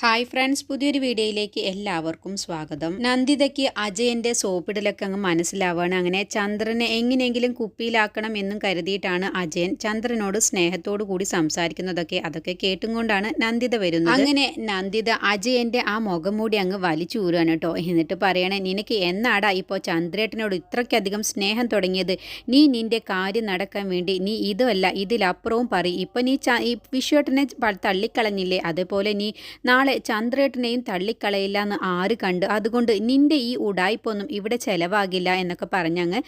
Hi friends പുതിയൊരു വീഡിയോയിലേക്ക് എല്ലാവർക്കും സ്വാഗതം. നന്ദിതയ്ക്ക് അജയന്റെ സോപ്പിടലൊക്കെ അങ്ങ് മനസ്സിലാവുകയാണ് അങ്ങനെ ചന്ദ്രനെ എങ്ങനെയെങ്കിലും കുപ്പിയിലാക്കണം എന്നും കരുതിയിട്ടാണ് അജയൻ ചന്ദ്രനോട് സ്നേഹത്തോടു കൂടി സംസാരിക്കുന്നതൊക്കെ അതൊക്കെ കേട്ടും കൊണ്ടാണ് നന്ദിത വരുന്നത്. അങ്ങനെ നന്ദിത അജയന്റെ ആ മുഖം മൂടി അങ്ങ് വലിച്ചു ഊരുകയാണ് കേട്ടോ. എന്നിട്ട് പറയണേ നിനക്ക് എന്നാടാ ഇപ്പോൾ ചന്ദ്രേട്ടനോട് ഇത്രയ്ക്കധികം സ്നേഹം തുടങ്ങിയത്? നീ നിന്റെ കാര്യം നടക്കാൻ വേണ്ടി നീ ഇതല്ല ഇതിലപ്പുറവും പറയും. ഇപ്പം നീ പ- തള്ളിക്കളഞ്ഞില്ലേ? അതേപോലെ നീ നാളെ ചന്ദ്രേട്ടനെയും തള്ളിക്കളയില്ല എന്ന് ആര് കണ്ട്? അതുകൊണ്ട് നിന്റെ ഈ ഉടായ്പൊന്നും ഇവിടെ ചെലവാകില്ല എന്നൊക്കെ പറഞ്ഞങ്ങ്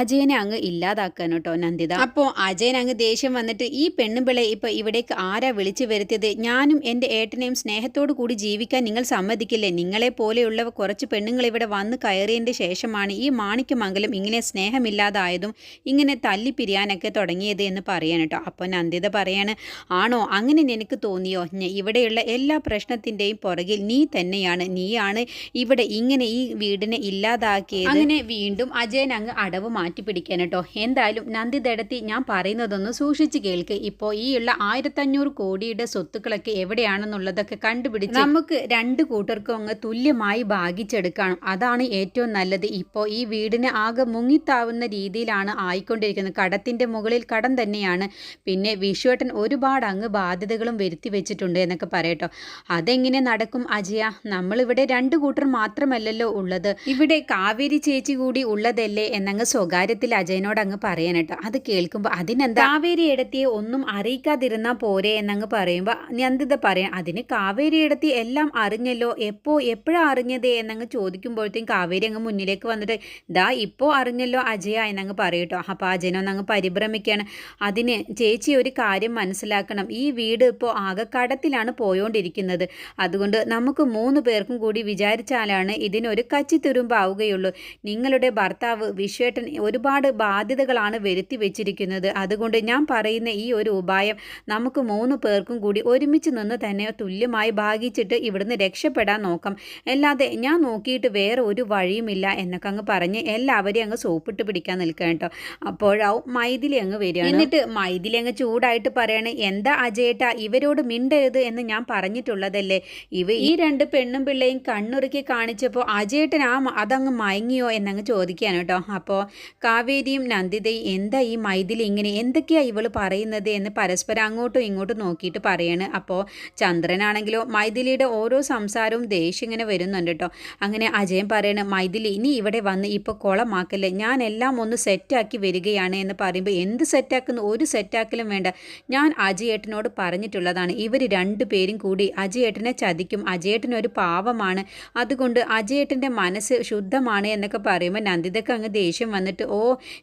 അജയനെ അങ്ങ് ഇല്ലാതാക്കാൻ കേട്ടോ നന്ദിത. അപ്പോൾ അജയൻ അങ്ങ് ദേഷ്യം വന്നിട്ട് ഈ പെണ്ണുപിളെ ഇപ്പൊ ഇവിടേക്ക് ആരാ വിളിച്ചു വരുത്തിയത്? ഞാനും എന്റെ ഏട്ടനെയും സ്നേഹത്തോടു കൂടി ജീവിക്കാൻ നിങ്ങൾ സമ്മതിക്കില്ലേ? നിങ്ങളെ പോലെയുള്ള കുറച്ച് പെണ്ണുങ്ങൾ ഇവിടെ വന്ന് കയറിയതിന്റെ ശേഷമാണ് ഈ മാണിക്യമംഗലം ഇങ്ങനെ സ്നേഹമില്ലാതായതും ഇങ്ങനെ തല്ലിപ്പിരിയാനൊക്കെ തുടങ്ങിയത് എന്ന് പറയാൻ കേട്ടോ. അപ്പോൾ നന്ദിത പറയാണ് ആണോ? അങ്ങനെ നിനക്ക് തോന്നിയോ? ഇവിടെയുള്ള എല്ലാ പ്രശ്നത്തിന്റെയും പുറകിൽ നീ തന്നെയാണ്. നീയാണ് ഇവിടെ ഇങ്ങനെ ഈ വീടിനെ ഇല്ലാതാക്കിയത്. അങ്ങനെ വീണ്ടും അജയൻ അങ്ങ് അടവ് മാറ്റി പിടിക്കാൻ കേട്ടോ. എന്തായാലും നന്ദിതടത്തി ഞാൻ പറയുന്നതൊന്ന് സൂക്ഷിച്ച് കേൾക്ക്. ഇപ്പോൾ ഈ ഉള്ള ആയിരത്തഞ്ഞൂറ് കോടിയുടെ സ്വത്തുക്കളൊക്കെ എവിടെയാണെന്നുള്ളതൊക്കെ കണ്ടുപിടിച്ച് നമുക്ക് രണ്ട് കൂട്ടർക്കും അങ്ങ് തുല്യമായി ഭാഗിച്ചെടുക്കണം അതാണ് ഏറ്റവും നല്ലത്. ഇപ്പോൾ ഈ വീടിന് ആകെ മുങ്ങിത്താവുന്ന രീതിയിലാണ് ആയിക്കൊണ്ടിരിക്കുന്നത്. കടത്തിന്റെ മുകളിൽ കടം തന്നെയാണ്. പിന്നെ വിഷുവേട്ടൻ ഒരുപാട് അങ്ങ് ബാധ്യതകളും വരുത്തി വെച്ചിട്ടുണ്ട് എന്നൊക്കെ പറയട്ടോ. അതെങ്ങനെ നടക്കും അജയ? നമ്മളിവിടെ രണ്ട് കൂട്ടർ മാത്രമല്ലല്ലോ ഉള്ളത്. ഇവിടെ കാവേരി ചേച്ചി കൂടി ഉള്ളതല്ലേ എന്നങ്ങ് സ്വകാര്യത്തിൽ അജയനോട് അങ്ങ് പറയാനട്ടോ അത് കേൾക്കുമ്പോൾ അതിനെന്താ? കാവേരി ഇടത്തിയെ ഒന്നും അറിയിക്കാതിരുന്നാ പോരെ എന്നങ്ങ് പറയുമ്പോൾ നന്ദിത പറയാം അതിന് കാവേരി ഇടത്തി എല്ലാം അറിഞ്ഞല്ലോ. എപ്പോ എപ്പോഴാ അറിഞ്ഞത്? എന്നങ്ങ് ചോദിക്കുമ്പോഴത്തേക്കും കാവേരി അങ്ങ് മുന്നിലേക്ക് വന്നിട്ട് ദാ ഇപ്പോ അറിഞ്ഞല്ലോ അജയ എന്നങ്ങ് പറയട്ടോ അപ്പോൾ അജയനൊന്ന് അങ്ങ് പരിഭ്രമിക്കുകയാണ് അതിന് ചേച്ചി ഒരു കാര്യം മനസ്സിലാക്കണം. ഈ വീട് ഇപ്പോ ആകെ കടത്തിലാണ് പോയോണ്ടിരിക്കുന്നത്. അതുകൊണ്ട് നമുക്ക് മൂന്ന് പേർക്കും കൂടി വിചാരിച്ചാലാണ് ഇതിനൊരു കച്ചിത്തുരുമ്പാവുകയുള്ളൂ നിങ്ങളുടെ ഭർത്താവ് വിശ്വേട്ടൻ ഒരുപാട് ബാധ്യതകളാണ് വരുത്തി വെച്ചിരിക്കുന്നത്. അതുകൊണ്ട് ഞാൻ പറയുന്ന ഈ ഒരു ഉപായം നമുക്ക് മൂന്ന് പേർക്കും കൂടി ഒരുമിച്ച് നിന്ന് തന്നെ തുല്യമായി ഭാഗിച്ചിട്ട് ഇവിടുന്ന് രക്ഷപ്പെടാൻ നോക്കാം. അല്ലാതെ ഞാൻ നോക്കിയിട്ട് വേറെ ഒരു വഴിയുമില്ല എന്നൊക്കെ അങ്ങ് പറഞ്ഞ് എല്ലാവരെയും അങ്ങ് സോപ്പിട്ട് പിടിക്കാൻ നിൽക്കുക കേട്ടോ. അപ്പോഴാവും മൈഥിലി അങ്ങ് വരിക എന്നിട്ട് മൈഥിലി അങ്ങ് ചൂടായിട്ട് പറയണേ എന്താ അജയേട്ട ഇവരോട് മിണ്ടരുത് എന്ന് ഞാൻ പറഞ്ഞിട്ടുള്ളതല്ലേ ഇവ ഈ രണ്ട് പെണ്ണും പിള്ളയും കണ്ണുറുക്കി കാണിച്ചപ്പോൾ അജയേട്ടൻ ആ അതങ്ങ് മയങ്ങിയോ എന്നങ്ങ് ചോദിക്കുകയാണ് കേട്ടോ. അപ്പോൾ കാവേരിയും നന്ദിതയും എന്താ ഈ മൈഥിലി ഇങ്ങനെ എന്തൊക്കെയാ ഇവൾ പറയുന്നത് എന്ന് പരസ്പരം അങ്ങോട്ടും ഇങ്ങോട്ടും നോക്കിയിട്ട് പറയാണ്. അപ്പോൾ ചന്ദ്രനാണെങ്കിലോ മൈഥിലിയുടെ ഓരോ സംസാരവും ദേഷ്യം ഇങ്ങനെ വരുന്നുണ്ട് കേട്ടോ. അങ്ങനെ അജയൻ പറയാണ് മൈഥിലി ഇനി ഇവിടെ വന്ന് ഇപ്പോൾ കുളമാക്കല്ലേ? ഞാൻ എല്ലാം ഒന്ന് സെറ്റാക്കി വരികയാണ് എന്ന് പറയുമ്പോൾ എന്ത് സെറ്റാക്കുന്നു? ഒരു സെറ്റാക്കലും വേണ്ട. ഞാൻ അജയേട്ടനോട് പറഞ്ഞിട്ടുള്ളതാണ്. ഇവർ രണ്ടു പേരും കൂടി അജയേട്ടനെ ചതിക്കും. അജയേട്ടൻ ഒരു പാവമാണ്. അതുകൊണ്ട് അജയേട്ടന്റെ മനസ്സ് ശുദ്ധമാണ് എന്നൊക്കെ പറയുമ്പോൾ നന്ദിതക്ക് അങ്ങ് ദേഷ്യം വന്നിട്ട് ഓ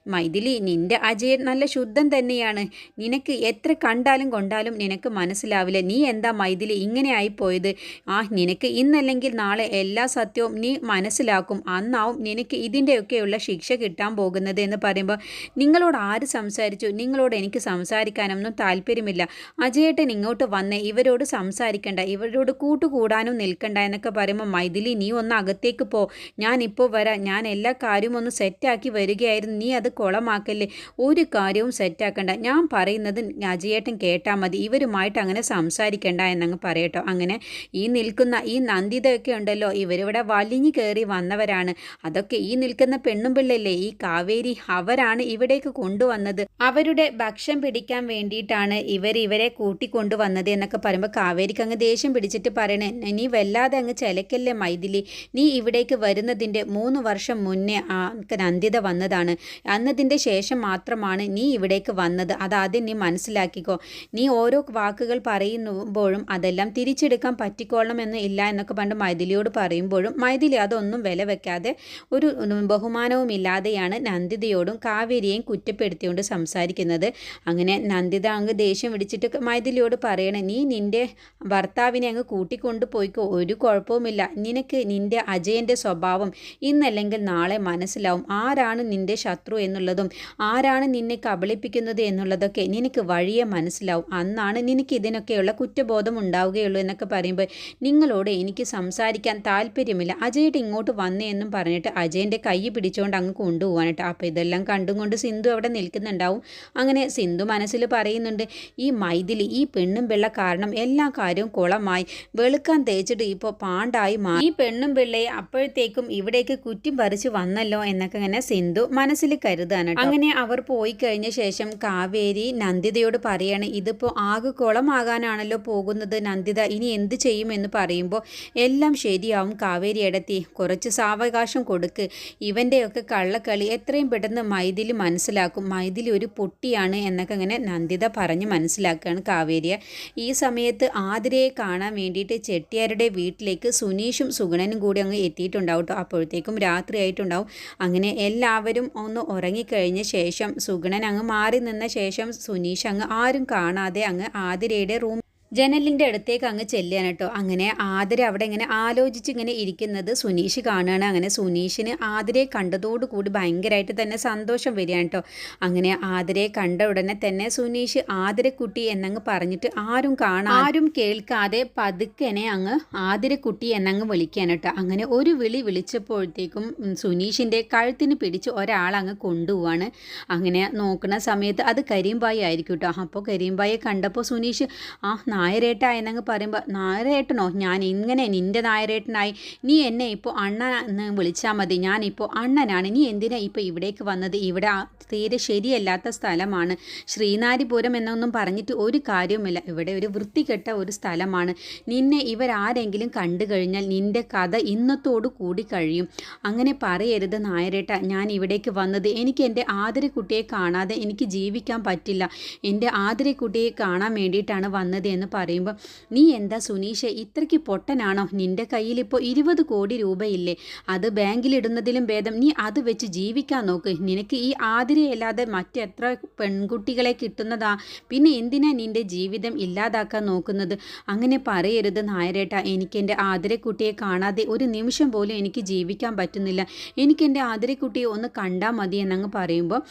മൈഥിലി നിന്റെ അജയൻ നല്ല ശുദ്ധം തന്നെയാണ്. നിനക്ക് എത്ര കണ്ടാലും കൊണ്ടാലും നിനക്ക് മനസ്സിലാവില്ല. നീ എന്താ മൈഥിലി ഇങ്ങനെ ആയിപ്പോയത്? ആ നിനക്ക് ഇന്നല്ലെങ്കിൽ നാളെ എല്ലാ സത്യവും നീ മനസ്സിലാക്കും. അന്നാവും നിനക്ക് ഇതിന്റെയൊക്കെയുള്ള ശിക്ഷ കിട്ടാൻ പോകുന്നത്. എന്ന് പറയുമ്പോൾ നിങ്ങളോട് ആര് സംസാരിച്ചു? നിങ്ങളോട് എനിക്ക് സംസാരിക്കാനൊന്നും താല്പര്യമില്ല. അജയേട്ടൻ ഇങ്ങോട്ട് വന്നേ. ഇവരോട് സംസാരിക്കണ്ട. ഇവരോട് കൂട്ടുകൂടാനും നിൽക്കണ്ട എന്നൊക്കെ പറയുമ്പോൾ മൈഥിലി നീ ഒന്ന് അകത്തേക്ക് പോ. ഞാനിപ്പോൾ വരാം. ഞാൻ എല്ലാ കാര്യവും ഒന്ന് സെറ്റാക്കി വരികയായിരുന്നു. നീ അത് കുളമാക്കല്ലേ? ഒരു കാര്യവും സെറ്റാക്കണ്ട. ഞാൻ പറയുന്നത് അജയേട്ടൻ കേട്ടാൽ മതി. ഇവരുമായിട്ട് അങ്ങനെ സംസാരിക്കണ്ട എന്നങ്ങ് പറയട്ടോ. അങ്ങനെ ഈ നിൽക്കുന്ന ഈ നന്ദിതയൊക്കെ ഉണ്ടല്ലോ. ഇവരിവിടെ വലിഞ്ഞു കയറി വന്നവരാണ്. അതൊക്കെ ഈ നിൽക്കുന്ന പെണ്ണും പിള്ളല്ലേ ഈ കാവേരി അവരാണ് ഇവിടേക്ക് കൊണ്ടുവന്നത്. അവരുടെ ഭക്ഷം പിടിക്കാൻ വേണ്ടിയിട്ടാണ് ഇവർ ഇവരെ കൂട്ടിക്കൊണ്ടുവന്നത് എന്നൊക്കെ പറയുമ്പോൾ കാവേരിക്ക് അങ്ങ് ദേഷ്യം പിടിച്ചിട്ട് പറയണേ നീ വല്ലാതെ അങ്ങ് ചിലക്കല്ലേ മൈഥിലി? നീ ഇവിടേക്ക് വരുന്നതിന്റെ മൂന്ന് വർഷം മുന്നേ ആ നന്ദിത വന്നതാണ്. അന്നതിന്റെ ശേഷം മാത്രമാണ് നീ ഇവിടേക്ക് വന്നത്. അതാദ്യം നീ മനസ്സിലാക്കിക്കോ. നീ ഓരോ വാക്കുകൾ പറയുമ്പോഴും അതെല്ലാം തിരിച്ചെടുക്കാൻ പറ്റിക്കോളണമെന്ന് ഇല്ല എന്നൊക്കെ പണ്ട് മൈഥിലിയോട് പറയുമ്പോഴും മൈഥിലി അതൊന്നും വില വെക്കാതെ ഒരു ബഹുമാനവും ഇല്ലാതെയാണ് നന്ദിതയോടും കാവേരിയെയും കുറ്റപ്പെടുത്തിയോണ്ട് സംസാരിക്കുന്നത്. അങ്ങനെ നന്ദിത അങ്ങ് ദേഷ്യം പിടിച്ചിട്ട് മൈഥിലിയോട് പറയണേ നീ നിന്റെ ഭർത്താവിനെ അങ്ങ് കൂട്ടിക്കൊണ്ട് ഒരു കുഴപ്പവുമില്ല. നിനക്ക് നിന്റെ അജയന്റെ സ്വഭാവം ഇന്നല്ലെങ്കിൽ നാളെ മനസ്സിലാവും. ആരാണ് നിന്റെ ശത്രു എന്നുള്ളതും ആരാണ് നിന്നെ കബളിപ്പിക്കുന്നത് എന്നുള്ളതൊക്കെ നിനക്ക് വഴിയെ മനസ്സിലാവും. അന്നാണ് നിനക്ക് ഇതിനൊക്കെയുള്ള കുറ്റബോധം ഉണ്ടാവുകയുള്ളൂ എന്നൊക്കെ പറയുമ്പോൾ നിങ്ങളോട് എനിക്ക് സംസാരിക്കാൻ താല്പര്യമില്ല. അജയുടെ ഇങ്ങോട്ട് വന്നേ എന്നും പറഞ്ഞിട്ട് അജയന്റെ കൈ പിടിച്ചുകൊണ്ട് അങ്ങ് കൊണ്ടുപോകാനായിട്ട് അപ്പോൾ ഇതെല്ലാം കണ്ടും കൊണ്ട് സിന്ധു അവിടെ നിൽക്കുന്നുണ്ടാവും. അങ്ങനെ സിന്ധു മനസ്സിൽ പറയുന്നുണ്ട് ഈ മൈഥിലി ഈ പെണ്ണും വെള്ള കാരണം എല്ലാ കാര്യവും കുളമായി പ്രായമായി വെളുക്കാൻ തേച്ചിട്ട് ഇപ്പോൾ പാണ്ടായി മാറി. ഈ പെണ്ണും പിള്ളയെ അപ്പോഴത്തേക്കും ഇവിടേക്ക് കുറ്റും പറിച്ചു വന്നല്ലോ എന്നൊക്കെ ഇങ്ങനെ സിന്ധു മനസ്സിൽ കരുതാണ് അങ്ങനെ അവർ പോയി കഴിഞ്ഞ ശേഷം കാവേരി നന്ദിതയോട് പറയാണ് ഇതിപ്പോൾ ആകെ കുളമാകാനാണല്ലോ പോകുന്നത് നന്ദിത ഇനി എന്ത് ചെയ്യുമെന്ന് പറയുമ്പോൾ എല്ലാം ശരിയാവും കാവേരി ഇടത്തി കുറച്ച് സാവകാശം കൊടുക്ക്. ഇവന്റെയൊക്കെ കള്ളക്കളി എത്രയും പെട്ടെന്ന് മൈതിൽ മനസ്സിലാക്കും. മൈതിൽ ഒരു പൊട്ടിയാണ് എന്നൊക്കെ ഇങ്ങനെ നന്ദിത പറഞ്ഞ് മനസ്സിലാക്കുകയാണ് കാവേരിയെ. ഈ സമയത്ത് ആതിരയെ കാണാൻ വേണ്ടിയിട്ട് ചെട്ടിയാരുടെ വീട്ടിലേക്ക് സുനീഷും സുഗണനും കൂടി അങ്ങ് എത്തിയിട്ടുണ്ടാവും കേട്ടോ. അപ്പോഴത്തേക്കും രാത്രി ആയിട്ടുണ്ടാവും. അങ്ങനെ എല്ലാവരും ഒന്ന് ഉറങ്ങിക്കഴിഞ്ഞ ശേഷം സുഗണൻ അങ്ങ് മാറി നിന്ന ശേഷം സുനീഷ് അങ്ങ് ആരും കാണാതെ അങ്ങ് ആതിരയുടെ റൂം ജനലിന്റെ അടുത്തേക്ക് അങ്ങ് ചെല്ലുകയാണ് കേട്ടോ. അങ്ങനെ ആതിര അവിടെ ഇങ്ങനെ ആലോചിച്ച് ഇങ്ങനെ ഇരിക്കുന്നത് സുനീഷ് കാണുകയാണ്. അങ്ങനെ സുനീഷിന് ആതിരയെ കണ്ടതോടുകൂടി ഭയങ്കരമായിട്ട് തന്നെ സന്തോഷം വരികയാണ് കേട്ടോ. അങ്ങനെ ആതിരയെ കണ്ട ഉടനെ തന്നെ സുനീഷ് ആതിരക്കുട്ടി എന്നങ്ങ് പറഞ്ഞിട്ട് ആരും കാണാൻ ആരും കേൾക്കാതെ പതുക്കനെ അങ്ങ് ആതിരക്കുട്ടി എന്നങ്ങ് വിളിക്കുകയാണ് കേട്ടോ. അങ്ങനെ ഒരു വിളി വിളിച്ചപ്പോഴത്തേക്കും സുനീഷിന്റെ കഴുത്തിന് പിടിച്ച് ഒരാൾ അങ്ങ് കൊണ്ടുപോവാണ്. അങ്ങനെ നോക്കുന്ന സമയത്ത് അത് കരീംബായി ആയിരിക്കും കേട്ടോ. അപ്പോൾ കരീംബായെ കണ്ടപ്പോൾ സുനീഷ് ആ നായരേട്ട എന്നങ്ങ് പറയുമ്പോൾ നായരേട്ടനോ? ഞാൻ ഇങ്ങനെ നിന്റെ നായരേട്ടനായി. നീ എന്നെ ഇപ്പോൾ അണ്ണൻ എന്ന് വിളിച്ചാൽ മതി. ഞാനിപ്പോൾ അണ്ണനാണ്. നീ എന്തിനാ ഇപ്പോൾ ഇവിടേക്ക് വന്നത്? ഇവിടെ തീരെ ശരിയല്ലാത്ത സ്ഥലമാണ്. ശ്രീനാരിപുരം എന്നൊന്നും പറഞ്ഞിട്ട് ഒരു കാര്യവുമില്ല. ഇവിടെ ഒരു വൃത്തികെട്ട ഒരു സ്ഥലമാണ്. നിന്നെ ഇവരാരെങ്കിലും കണ്ടു കഴിഞ്ഞാൽ നിന്റെ കഥ ഇന്നത്തോടു കൂടി കഴിയും. അങ്ങനെ പറയരുത് നായരേട്ട. ഞാൻ ഇവിടേക്ക് വന്നത് എനിക്ക് എന്റെ ആദരക്കുട്ടിയെ കാണാതെ എനിക്ക് ജീവിക്കാൻ പറ്റില്ല. എന്റെ ആദരക്കുട്ടിയെ കാണാൻ വേണ്ടിയിട്ടാണ് വന്നത് എന്ന് പറയുമ്പോൾ നീ എന്താ സുനീഷ് ഇത്രയ്ക്ക് പൊട്ടനാണോ? നിന്റെ കയ്യിൽ ഇപ്പോൾ ഇരുപത് കോടി രൂപയില്ലേ? അത് ബാങ്കിലിടുന്നതിലും ഭേദം. നീ അത് വെച്ച് ജീവിക്കാൻ നോക്ക്. നിനക്ക് ഈ ആതിരയല്ലാതെ മറ്റെത്ര പെൺകുട്ടികളെ കിട്ടുന്നതാ? പിന്നെ എന്തിനാ നിന്റെ ജീവിതം ഇല്ലാതാക്കാൻ നോക്കുന്നത്? അങ്ങനെ പറയരുത് നായരേട്ട. എനിക്ക് എന്റെ ആതിരക്കുട്ടിയെ കാണാതെ ഒരു നിമിഷം പോലും എനിക്ക് ജീവിക്കാൻ പറ്റുന്നില്ല. എനിക്ക് എന്റെ ആതിരക്കുട്ടിയെ ഒന്ന് കണ്ടാൽ മതി എന്നങ്ങ് പറയുമ്പോൾ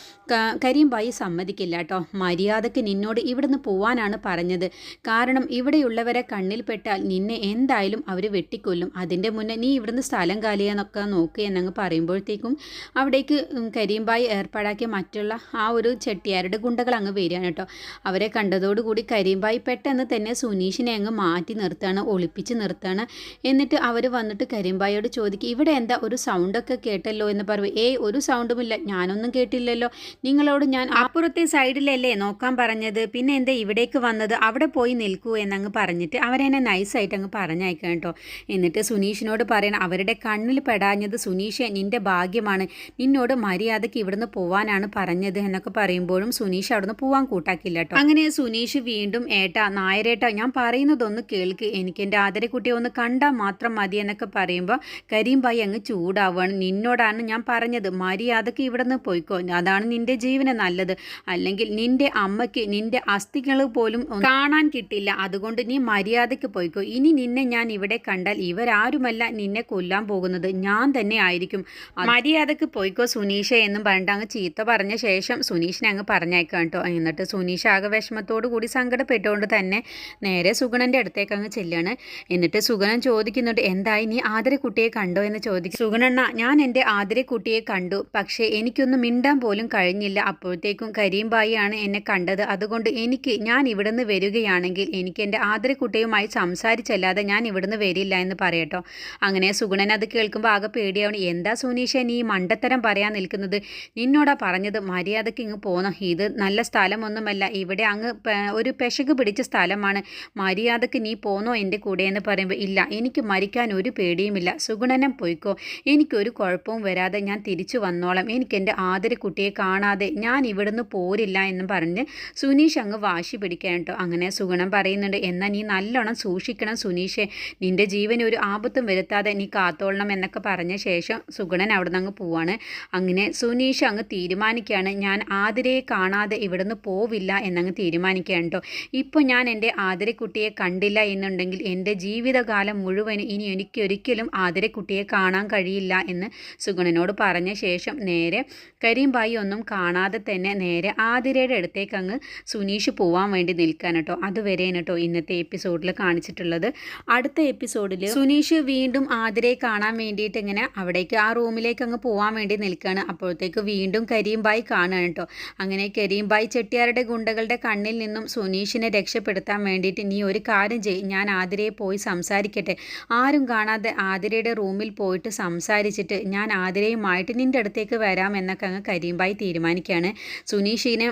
കരിയമ്പായി സമ്മതിക്കില്ല കേട്ടോ. മര്യാദയ്ക്ക് നിന്നോട് ഇവിടുന്ന് പോവാനാണ് പറഞ്ഞത്. കാരണം ഇവിടെയുള്ളവരെ കണ്ണിൽപ്പെട്ടാൽ നിന്നെ എന്തായാലും അവർ വെട്ടിക്കൊല്ലും. അതിന്റെ മുന്നേ നീ ഇവിടുന്ന് സ്ഥലം കാലിയെന്നൊക്കെ നോക്കുക എന്നങ്ങ് പറയുമ്പോഴത്തേക്കും അവിടേക്ക് കരീംബായി ഏർപ്പാടാക്കിയ മറ്റുള്ള ആ ഒരു ചെട്ടിയാരുടെ ഗുണ്ടകൾ അങ്ങ് വരികയാണ് കേട്ടോ. അവരെ കണ്ടതോടുകൂടി കരീംബായി പെട്ടെന്ന് തന്നെ സുനീഷിനെ അങ്ങ് മാറ്റി നിർത്തുകയാണ് ഒളിപ്പിച്ച് നിർത്തുകയാണ്. എന്നിട്ട് അവർ വന്നിട്ട് കരീംബായിയോട് ചോദിക്കും ഇവിടെ എന്താ ഒരു സൗണ്ടൊക്കെ കേട്ടല്ലോ എന്ന് പറയും ഏ ഒരു സൗണ്ടുമില്ല ഞാനൊന്നും കേട്ടില്ലല്ലോ. നിങ്ങളോട് ഞാൻ അപ്പുറത്തെ സൈഡിലല്ലേ നോക്കാൻ പറഞ്ഞത്? പിന്നെ എന്താ ഇവിടേക്ക് വന്നത്? അവിടെ പോയി നിൽക്കൂ എന്നങ്ങ് പറഞ്ഞിട്ട് അവരെന്നെ നൈസായിട്ട് അങ്ങ് പറഞ്ഞയക്കാം കേട്ടോ. എന്നിട്ട് സുനീഷിനോട് പറയണം അവരുടെ കണ്ണിൽ പെടാഞ്ഞത് സുനീഷ് നിന്റെ ഭാഗ്യമാണ്. നിന്നോട് മര്യാദയ്ക്ക് ഇവിടുന്ന് പോവാനാണ് പറഞ്ഞത് എന്നൊക്കെ പറയുമ്പോഴും സുനീഷ് അവിടുന്ന് പോവാൻ കൂട്ടാക്കില്ല കേട്ടോ. അങ്ങനെ സുനീഷ് വീണ്ടും ഏട്ട നായരേട്ടാ ഞാൻ പറയുന്നതൊന്ന് കേൾക്ക്. എനിക്ക് എന്റെ ആദരക്കുട്ടിയെ ഒന്ന് കണ്ടാൽ മാത്രം മതി എന്നൊക്കെ പറയുമ്പോൾ കരീംബായി അങ്ങ് ചൂടാവുകയാണ് നിന്നോടാണ് ഞാൻ പറഞ്ഞത്. മര്യാദയ്ക്ക് ഇവിടുന്ന് പോയിക്കോ. അതാണ് നിന്റെ ജീവന് നല്ലത്. അല്ലെങ്കിൽ നിന്റെ അമ്മയ്ക്ക് നിന്റെ അസ്ഥികൾ പോലും കാണാൻ കിട്ടില്ല. അതുകൊണ്ട് നീ മര്യാദയ്ക്ക് പോയിക്കോ. ഇനി നിന്നെ ഞാൻ ഇവിടെ കണ്ടാൽ ഇവരാരുമല്ല നിന്നെ കൊല്ലാൻ പോകുന്നത്. ഞാൻ തന്നെ ആയിരിക്കും. മര്യാദയ്ക്ക് പോയിക്കോ സുനീഷ എന്നും പറഞ്ഞിട്ട് അങ്ങ് ചീത്ത പറഞ്ഞ ശേഷം സുനീഷിനെ അങ്ങ് പറഞ്ഞേക്കാം കേട്ടോ. എന്നിട്ട് സുനീഷ് ആകെ വിഷമത്തോടു കൂടി സങ്കടപ്പെട്ടുകൊണ്ട് തന്നെ നേരെ സുഗണന്റെ അടുത്തേക്ക് അങ്ങ് ചെല്ലാണ്. എന്നിട്ട് സുഗണൻ ചോദിക്കുന്നുണ്ട് എന്തായി? നീ ആദര കുട്ടിയെ കണ്ടോ? എന്ന് ചോദിക്കും. സുഗണണ്ണ ഞാൻ എന്റെ ആദര കുട്ടിയെ കണ്ടു. പക്ഷേ എനിക്കൊന്നും മിണ്ടാൻ പോലും കഴിഞ്ഞില്ല. അപ്പോഴത്തേക്കും കരീംബായിയാണ് എന്നെ കണ്ടത്. അതുകൊണ്ട് എനിക്ക് ഞാൻ ഇവിടുന്ന് വരികയാണെങ്കിൽ എനിക്ക് എന്റെ ആദരക്കുട്ടിയുമായി സംസാരിച്ചല്ലാതെ ഞാൻ ഇവിടുന്ന് വരില്ല എന്ന് പറയട്ടോ. അങ്ങനെ സുഗുണൻ അത് കേൾക്കുമ്പോൾ ആകെ പേടിയാവണം. എന്താ സുനീഷ നീ മണ്ടത്തരം പറയാൻ നിൽക്കുന്നത്? നിന്നോടാ പറഞ്ഞത്. മര്യാദയ്ക്ക് ഇങ്ങ് പോകണം ഇത് നല്ല സ്ഥലമൊന്നുമല്ല. ഇവിടെ അങ്ങ് ഒരു പെശക് പിടിച്ച സ്ഥലമാണ്. മര്യാദയ്ക്ക് നീ പോന്നോ എന്റെ കൂടെ എന്ന് പറയുമ്പോൾ ഇല്ല എനിക്ക് മരിക്കാൻ ഒരു പേടിയുമില്ല. സുഗുണനം പോയിക്കോ. എനിക്കൊരു കുഴപ്പവും വരാതെ ഞാൻ തിരിച്ചു വന്നോളാം. എനിക്ക് എന്റെ ആദരക്കുട്ടിയെ കാണാതെ ഞാൻ ഇവിടുന്ന് പോരില്ല എന്നും പറഞ്ഞ് സുനീഷ് അങ്ങ് വാശി പിടിക്കാൻ കേട്ടോ. അങ്ങനെ സുഗുണം പറയുന്നുണ്ട് എന്നാൽ നീ നല്ലോണം സൂക്ഷിക്കണം സുനീഷെ. നിന്റെ ജീവന് ഒരു ആപത്തും വരുത്താതെ നീ കാത്തോളണം എന്നൊക്കെ പറഞ്ഞ ശേഷം സുഗണൻ അവിടെ നിന്ന് അങ്ങ് പോവാണ്. അങ്ങനെ സുനീഷ് അങ്ങ് തീരുമാനിക്കുകയാണ് ഞാൻ ആതിരയെ കാണാതെ ഇവിടുന്ന് പോവില്ല എന്നങ്ങ് തീരുമാനിക്കുകയാണ് കേട്ടോ ഇപ്പോൾ ഞാൻ എന്റെ ആതിരക്കുട്ടിയെ കണ്ടില്ല എന്നുണ്ടെങ്കിൽ എന്റെ ജീവിതകാലം മുഴുവൻ ഇനി എനിക്കൊരിക്കലും ആതിരക്കുട്ടിയെ കാണാൻ കഴിയില്ല എന്ന് സുഗണനോട് പറഞ്ഞ ശേഷം നേരെ കരീംബായി ഒന്നും കാണാതെ തന്നെ നേരെ ആതിരയുടെ അടുത്തേക്ക് അങ്ങ് സുനീഷ് പോവാൻ വേണ്ടി നിൽക്കാൻ കേട്ടോ അതുവരെ തന്നെയാണ് കേട്ടോ ഇന്നത്തെ എപ്പിസോഡിൽ കാണിച്ചിട്ടുള്ളത്. അടുത്ത എപ്പിസോഡിൽ സുനീഷ് വീണ്ടും ആതിരയെ കാണാൻ വേണ്ടിയിട്ട് ഇങ്ങനെ അവിടേക്ക് ആ റൂമിലേക്ക് അങ്ങ് പോകാൻ വേണ്ടി നിൽക്കുകയാണ് അപ്പോഴത്തേക്ക് വീണ്ടും കരീംബായി കാണുകയാണ് കേട്ടോ. അങ്ങനെ കരീംബായി ചെട്ടിയാരുടെ ഗുണ്ടകളുടെ കണ്ണിൽ നിന്നും സുനീഷിനെ രക്ഷപ്പെടുത്താൻ വേണ്ടിയിട്ട് നീ ഒരു കാര്യം ചെയ്യും ഞാൻ ആതിരയെ പോയി സംസാരിക്കട്ടെ. ആരും കാണാതെ ആതിരയുടെ റൂമിൽ പോയിട്ട് സംസാരിച്ചിട്ട് ഞാൻ ആതിരയുമായിട്ട് നിന്റെ അടുത്തേക്ക് വരാം എന്നൊക്കെ അങ്ങ് കരീംബായി തീരുമാനിക്കുകയാണ്. സുനീഷിനെ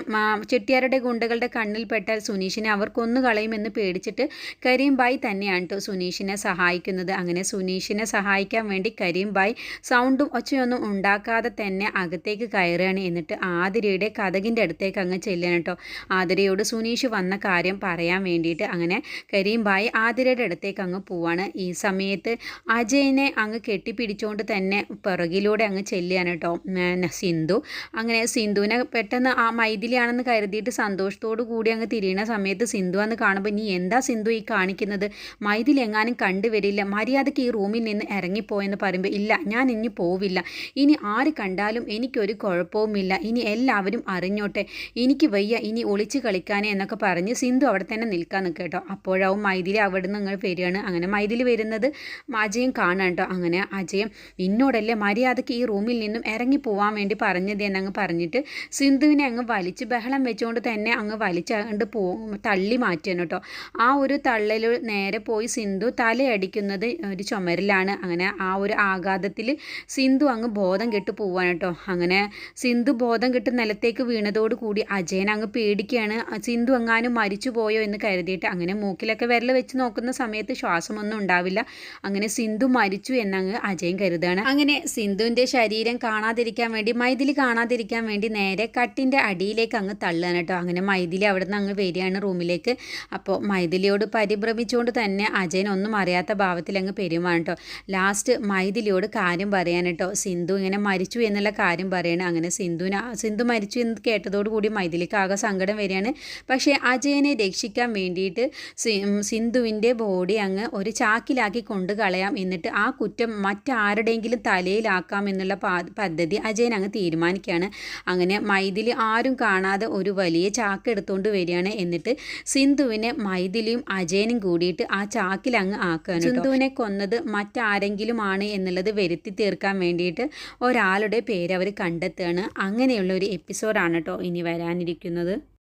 ചെട്ടിയാരുടെ ഗുണ്ടകളുടെ കണ്ണിൽപ്പെട്ടാൽ സുനീഷിനെ അവർ കൊന്നു കളയുമെന്ന് പേടിച്ചിട്ട് കരീം ബായ് തന്നെയാണ് കേട്ടോ സുനീഷിനെ സഹായിക്കുന്നത്. അങ്ങനെ സുനീഷിനെ സഹായിക്കാൻ വേണ്ടി കരീം ബായ് സൗണ്ടും ഒച്ചയൊന്നും ഉണ്ടാക്കാതെ തന്നെ അകത്തേക്ക് കയറുകയാണ്. എന്നിട്ട് ആതിരയുടെ കഥകിന്റെ അടുത്തേക്ക് അങ്ങ് ചെല്ലുകയാണ് കേട്ടോ ആതിരയോട് സുനീഷ് വന്ന കാര്യം പറയാൻ വേണ്ടിയിട്ട് അങ്ങനെ കരീം ബായ് ആതിരയുടെ അടുത്തേക്ക് അങ്ങ് പോവാണ്. ഈ സമയത്ത് അജയനെ അങ്ങ് കെട്ടിപ്പിടിച്ചുകൊണ്ട് തന്നെ പിറകിലൂടെ അങ്ങ് ചെല്ലുകയാണ് കേട്ടോ സിന്ധു. അങ്ങനെ സിന്ധുവിനെ പെട്ടെന്ന് ആ മൈഥിലിയാണെന്ന് കരുതിയിട്ട് സന്തോഷത്തോടു കൂടി അങ്ങ് തിരിയണ സമയത്ത് സിന്ധു എന്ന് കാണുമ്പോൾ നീ എന്താ സിന്ധു ഈ കാണിക്കുന്നത്? മൈദിൽ എങ്ങാനും കണ്ടുവരില്ല. മര്യാദയ്ക്ക് ഈ റൂമിൽ നിന്ന് ഇറങ്ങിപ്പോയെന്ന് പറയുമ്പോൾ ഇല്ല ഞാൻ ഇനി പോവില്ല. ഇനി ആര് കണ്ടാലും എനിക്കൊരു കുഴപ്പവുമില്ല. ഇനി എല്ലാവരും അറിഞ്ഞോട്ടെ. എനിക്ക് വയ്യ ഇനി ഒളിച്ച് കളിക്കാനേ എന്നൊക്കെ പറഞ്ഞ് സിന്ധു അവിടെ തന്നെ നിൽക്കാൻ നിൽക്കുക കേട്ടോ. അപ്പോഴാവും മൈദിലി അവിടെ നിന്ന് നിങ്ങൾ വരികയാണ്. അങ്ങനെ മൈഥിലി വരുന്നത് അജയം കാണാൻ കേട്ടോ. അങ്ങനെ അജയം ഇന്നോടല്ലേ മര്യാദയ്ക്ക് ഈ റൂമിൽ നിന്നും ഇറങ്ങി പോവാൻ വേണ്ടി പറഞ്ഞത് എന്നങ്ങ് പറഞ്ഞിട്ട് സിന്ധുവിനെ അങ്ങ് വലിച്ച് ബഹളം വെച്ചുകൊണ്ട് തന്നെ അങ്ങ് വലിച്ചുകൊണ്ട് പോ തള്ളി മാറ്റിയാണ് കേട്ടോ. ആ ഒരു തള്ളൽ നേരെ പോയി സിന്ധു തലയടിക്കുന്നത് ഒരു ചുമരിലാണ്. അങ്ങനെ ആ ഒരു ആഘാതത്തിൽ സിന്ധു അങ്ങ് ബോധം കെട്ട് പോവാണ് കേട്ടോ. അങ്ങനെ സിന്ധു ബോധം കെട്ട് നിലത്തേക്ക് വീണതോട് കൂടി അജയൻ അങ്ങ് പേടിക്കുകയാണ്. സിന്ധു എങ്ങാനും മരിച്ചു പോയോ എന്ന് കരുതിയിട്ട് അങ്ങനെ മൂക്കിലൊക്കെ വിരൽ വെച്ച് നോക്കുന്ന സമയത്ത് ശ്വാസമൊന്നും ഉണ്ടാവില്ല. അങ്ങനെ സിന്ധു മരിച്ചു എന്നങ്ങ് അജയൻ കരുതാണ് അങ്ങനെ സിന്ധുവിന്റെ ശരീരം കാണാതിരിക്കാൻ വേണ്ടി മൈഥിലി കാണാതിരിക്കാൻ വേണ്ടി നേരെ കട്ടിന്റെ അടിയിലേക്ക് അങ്ങ് തള്ളുകയാണ് കേട്ടോ. അങ്ങനെ മൈഥിലി അവിടെ നിന്ന് അങ്ങ് വരികയാണ് റൂമിലേക്ക്. അപ്പോൾ മൈഥിലിയോട് പരിഭ്രമിച്ചുകൊണ്ട് തന്നെ അജയൻ ഒന്നും അറിയാത്ത ഭാവത്തിൽ അങ്ങ് പെരുമാണ് കേട്ടോ. ലാസ്റ്റ് മൈഥിലിയോട് കാര്യം പറയാൻ കേട്ടോ. സിന്ധു ഇങ്ങനെ മരിച്ചു എന്നുള്ള കാര്യം പറയണം. അങ്ങനെ സിന്ധുവിന് സിന്ധു മരിച്ചു എന്ന് കേട്ടതോടുകൂടി മൈഥിലിക്ക് ആകെ സങ്കടം വരികയാണ്. പക്ഷേ അജയനെ രക്ഷിക്കാൻ വേണ്ടിയിട്ട് സിന്ധുവിന്റെ ബോഡി അങ്ങ് ഒരു ചാക്കിലാക്കി കൊണ്ടു കളയാം എന്നിട്ട് ആ കുറ്റം മറ്റാരുടെയെങ്കിലും തലയിലാക്കാം എന്നുള്ള പദ്ധതി അജയൻ അങ്ങ് തീരുമാനിക്കുകയാണ്. അങ്ങനെ മൈഥിലി ആരും കാണാതെ ഒരു വലിയ ചാക്ക് എടുത്തുകൊണ്ട് വരികയാണ്. എന്നിട്ട് സിന്ധുവിനെ മൈഥിലിയും അജയനും കൂടിയിട്ട് ആ ചാക്കിൽ അങ്ങ് ആക്കുകയാണ് സിന്ധുവിനെ കൊന്നത് മറ്റാരെങ്കിലും ആണ് എന്നുള്ളത് വരുത്തി തീർക്കാൻ വേണ്ടിയിട്ട് ഒരാളുടെ പേര് അവർ കണ്ടെത്തുകയാണ്. അങ്ങനെയുള്ള ഒരു എപ്പിസോഡാണ് കേട്ടോ ഇനി വരാനിരിക്കുന്നത്.